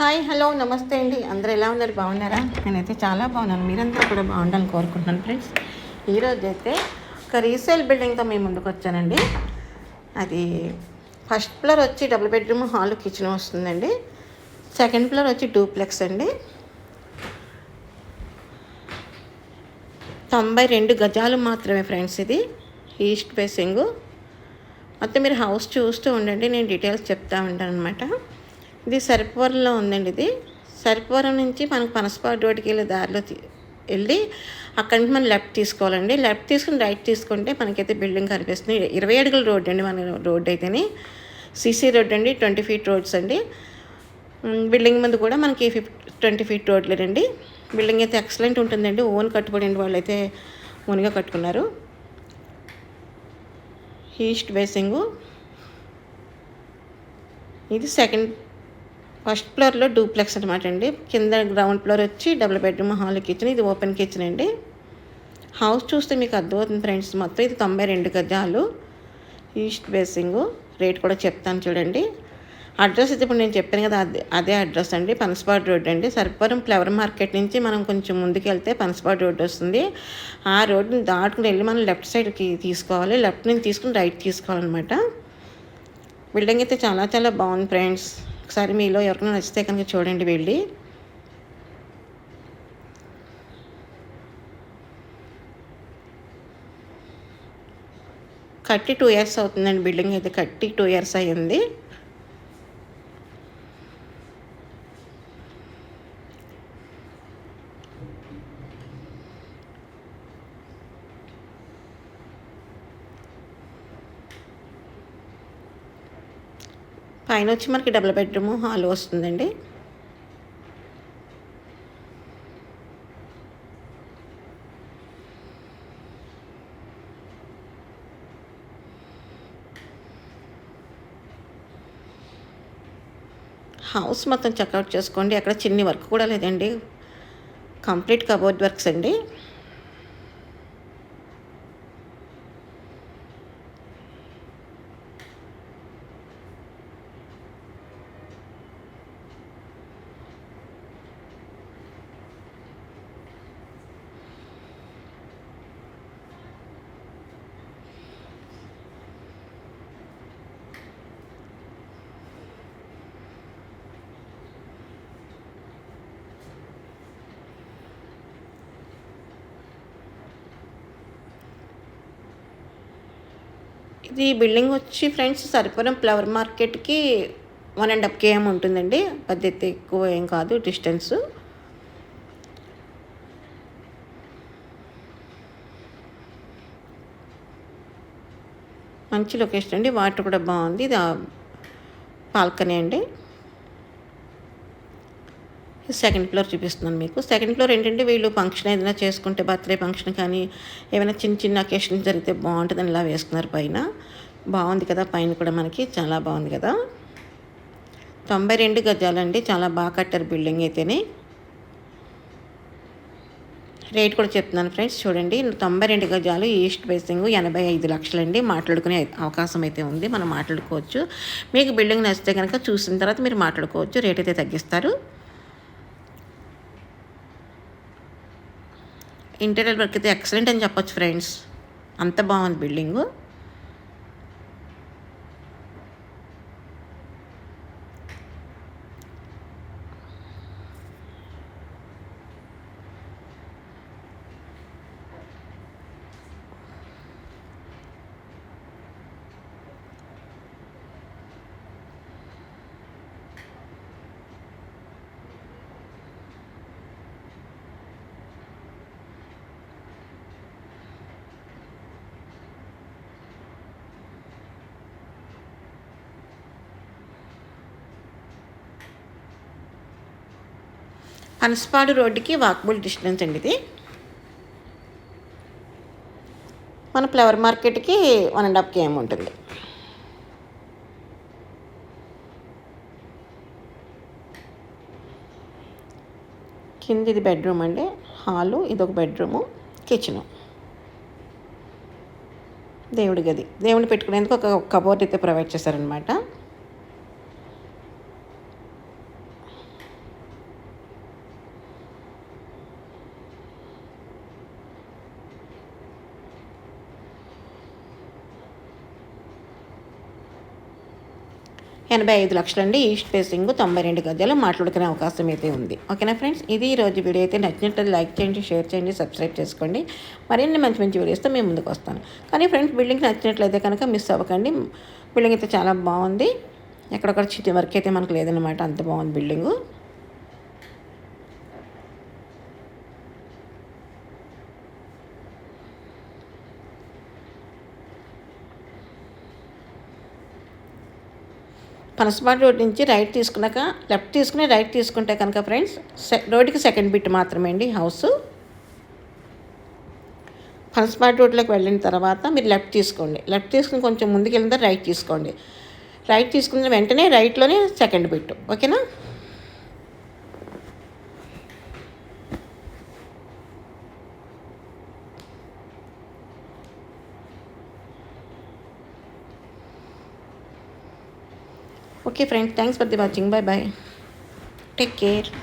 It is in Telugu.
హాయ్ హలో నమస్తే అండి అందరూ ఎలా ఉన్నారు బాగున్నారా నేనైతే చాలా బాగున్నాను మీరంతా కూడా బాగుండాలని కోరుకుంటున్నాను ఫ్రెండ్స్ ఈరోజు అయితే ఒక రీసేల్ బిల్డింగ్తో మేము ముందుకు వచ్చానండి అది ఫస్ట్ ఫ్లోర్ వచ్చి డబుల్ బెడ్రూమ్ హాల్ కిచెన్ వస్తుందండి సెకండ్ ఫ్లోర్ వచ్చి డూప్లెక్స్ అండి తొంభై రెండు గజాలు మాత్రమే ఫ్రెండ్స్ ఇది ఈస్ట్ ఫేసింగ్ మొత్తం మీరు హౌస్ చూస్తూ ఉండండి నేను డీటెయిల్స్ చెప్తా ఉంటాను అనమాట ఇది సరిపోరంలో ఉందండి ఇది సరిపోరం నుంచి మనకు పనసపాడు రోడ్డుకి వెళ్ళే దారిలో వెళ్ళి అక్కడి నుంచి మనం లెఫ్ట్ తీసుకోవాలండి లెఫ్ట్ తీసుకుని రైట్ తీసుకుంటే మనకైతే బిల్డింగ్ కనిపిస్తుంది ఇరవై అడుగుల రోడ్డు అండి మన రోడ్డు అయితేనే సీసీ రోడ్ అండి ట్వంటీ ఫీట్ రోడ్స్ అండి బిల్డింగ్ ముందు కూడా మనకి ఫిఫ్ ట్వంటీ ఫీట్ రోడ్లేనండి బిల్డింగ్ అయితే ఎక్సలెంట్ ఉంటుందండి ఓన్ కట్టుబడి వాళ్ళు అయితే ఓన్గా కట్టుకున్నారు ఈస్ట్ బేసింగు ఇది సెకండ్ ఫస్ట్ ఫ్లోర్లో డూప్లెక్స్ అనమాట అండి కింద గ్రౌండ్ ఫ్లోర్ వచ్చి డబుల్ బెడ్రూమ్ హాల్ కిచెన్ ఇది ఓపెన్ కిచెన్ అండి హౌస్ చూస్తే మీకు అర్థమవుతుంది ఫ్రెండ్స్ మొత్తం ఇది తొంభై రెండు గజాలు ఈస్ట్ బేసింగ్ రేట్ కూడా చెప్తాను చూడండి అడ్రస్ అయితే ఇప్పుడు నేను చెప్పాను కదా అదే అదే అడ్రస్ అండి పనసపాడు రోడ్ అండి సర్పవరం ఫ్లవర్ మార్కెట్ నుంచి మనం కొంచెం ముందుకు వెళ్తే పనసపాడు రోడ్ వస్తుంది ఆ రోడ్ని దాటుకుని వెళ్ళి మనం లెఫ్ట్ సైడ్కి తీసుకోవాలి లెఫ్ట్ నుంచి తీసుకుని రైట్ తీసుకోవాలన్నమాట బిల్డింగ్ అయితే చాలా చాలా బాగుంది ఫ్రెండ్స్ ఒకసారి మీలో ఎవరికైనా నచ్చితే కనుక చూడండి వెళ్ళి కట్టి టూ ఇయర్స్ అవుతుందండి బిల్డింగ్ అయితే కట్టి టూ ఇయర్స్ అయ్యింది పైన వచ్చి మనకి డబుల్ బెడ్రూమ్ హాల్ వస్తుందండి హౌస్ మొత్తం చెక్అవుట్ చేసుకోండి అక్కడ చిన్ని వర్క్ కూడా లేదండి కంప్లీట్ కబోర్డ్ వర్క్స్ అండి ఇది బిల్డింగ్ వచ్చి ఫ్రెండ్స్ సరిపురం ఫ్లవర్ మార్కెట్కి వన్ అండ్ హాఫ్ కేఎం ఉంటుందండి పద్ధతి ఎక్కువ ఏం కాదు డిస్టెన్సు మంచి లొకేషన్ అండి వాటర్ కూడా బాగుంది ఇది పాల్కనే అండి సెకండ్ ఫ్లోర్ చూపిస్తున్నాను మీకు సెకండ్ ఫ్లోర్ ఏంటంటే వీళ్ళు ఫంక్షన్ ఏదైనా చేసుకుంటే బర్త్డే ఫంక్షన్ కానీ ఏమైనా చిన్న చిన్న అకేషన్ జరిగితే బాగుంటుందని ఇలా వేసుకున్నారు పైన బాగుంది కదా పైన కూడా మనకి చాలా బాగుంది కదా తొంభై రెండు గజాలండి చాలా బాగా కట్టారు బిల్డింగ్ అయితేనే రేట్ కూడా చెప్తున్నాను ఫ్రెండ్స్ చూడండి తొంభై రెండు గజాలు ఈస్ట్ బేసింగ్ ఎనభై ఐదు లక్షలండి మాట్లాడుకునే అవకాశం అయితే ఉంది మనం మాట్లాడుకోవచ్చు మీకు బిల్డింగ్ నచ్చితే కనుక చూసిన తర్వాత మీరు మాట్లాడుకోవచ్చు రేట్ అయితే తగ్గిస్తారు ఇంటీరియర్ వర్క్ అయితే ఎక్సలెంట్ అని చెప్పొచ్చు ఫ్రెండ్స్ అంత బాగుంది బిల్డింగు పనసపాడు రోడ్డుకి వాక్బుల్ డిస్టెన్స్ అండి ఇది మన ఫ్లవర్ మార్కెట్కి వన్ అండ్ హాఫ్ కేఎం ఉంటుంది కింద ఇది బెడ్రూమ్ అండి హాలు ఇది ఒక బెడ్రూము కిచెను దేవుడి గది దేవుడిని పెట్టుకునేందుకు ఒక కబోర్డ్ అయితే ప్రొవైడ్ చేశారనమాట ఎనభై ఐదు అండి ఈస్ట్ ఫేసింగ్ తొంభై రెండు గజాలు మాట్లాడుకునే అవకాశం అయితే ఉంది ఓకేనా ఫ్రెండ్స్ ఇది ఈరోజు వీడియో అయితే నచ్చినట్లయితే లైక్ చేయండి షేర్ చేయండి సబ్స్క్రైబ్ చేసుకోండి మరిన్ని మంచి మంచి వీడియోస్తో మేము ముందుకు వస్తాను కానీ ఫ్రెండ్స్ బిల్డింగ్ నచ్చినట్లయితే కనుక మిస్ అవ్వకండి బిల్డింగ్ అయితే చాలా బాగుంది ఎక్కడొక్కడ చిటి వర్క్ అయితే మనకు లేదనమాట అంత బాగుంది బిల్డింగు పనసపాటి రోడ్ నుంచి రైట్ తీసుకున్నాక లెఫ్ట్ తీసుకుని రైట్ తీసుకుంటే కనుక ఫ్రెండ్స్ రోడ్డుకి సెకండ్ బిట్ మాత్రమే అండి హౌస్ పనసపాటి రోడ్లోకి వెళ్ళిన తర్వాత మీరు లెఫ్ట్ తీసుకోండి లెఫ్ట్ తీసుకుని కొంచెం ముందుకు వెళ్ళిన రైట్ తీసుకోండి రైట్ తీసుకున్న వెంటనే రైట్లోనే సెకండ్ బిట్ ఓకేనా Okay friend, thanks for the watching. Bye bye. Take care.